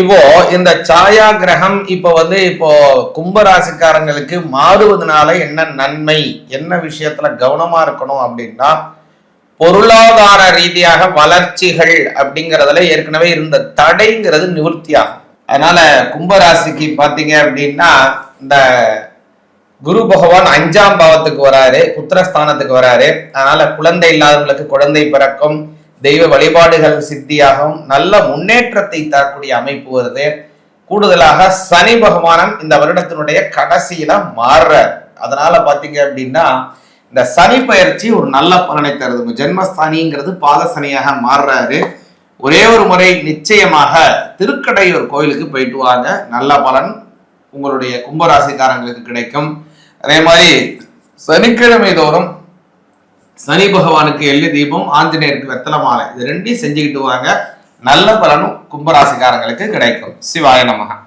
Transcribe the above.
இப்போ இந்த சாயா கிரகம் இப்போ வந்து இப்போ கும்பராசிக்காரங்களுக்கு மாறுவதனால என்ன நன்மை? என்ன விஷயத்துல கவனமா இருக்கணும் அப்படின்னா பொருளாதார ரீதியாக வளர்ச்சிகள் அப்படிங்கிறதுல ஏற்கனவே இருந்த தடைங்கிறது நிவர்த்தியாகும். அதனால கும்பராசிக்கு பாத்தீங்க அப்படின்னா இந்த குரு பகவான் அஞ்சாம் பாவத்துக்கு வராரு புத்திரஸ்தானத்துக்கு வராரு. அதனால குழந்தை இல்லாதவங்களுக்கு குழந்தை பிறக்கும். தெய்வ வழிபாடுகள் சித்தியாகவும் நல்ல முன்னேற்றத்தை தரக்கூடிய அமைப்பு வருது. கூடுதலாக சனி பகவானம் இந்த வருடத்தினுடைய கடைசியில மாறுறார். அதனால பாத்தீங்க அப்படின்னா இந்த சனி பயிற்சி ஒரு நல்ல பலனை தருது. ஜென்மஸ்தானிங்கிறது பாத சனியாக மாறுறாரு. ஒரே ஒரு முறை நிச்சயமாக திருக்கடையூர் கோயிலுக்கு போயிட்டு வாங்க. நல்ல பலன் உங்களுடைய கும்பராசிக்காரங்களுக்கு கிடைக்கும். அதே மாதிரி சனிக்கிழமை தோறும் சனி பகவானுக்கு எள்ளு தீபம் ஆஞ்சநேயருக்கு வெத்தலை மாலை. இது ரெண்டையும் செஞ்சுக்கிட்டு வாங்க. நல்ல பலனும் கும்பராசிக்காரங்களுக்கு கிடைக்கும். சிவாய நமகா.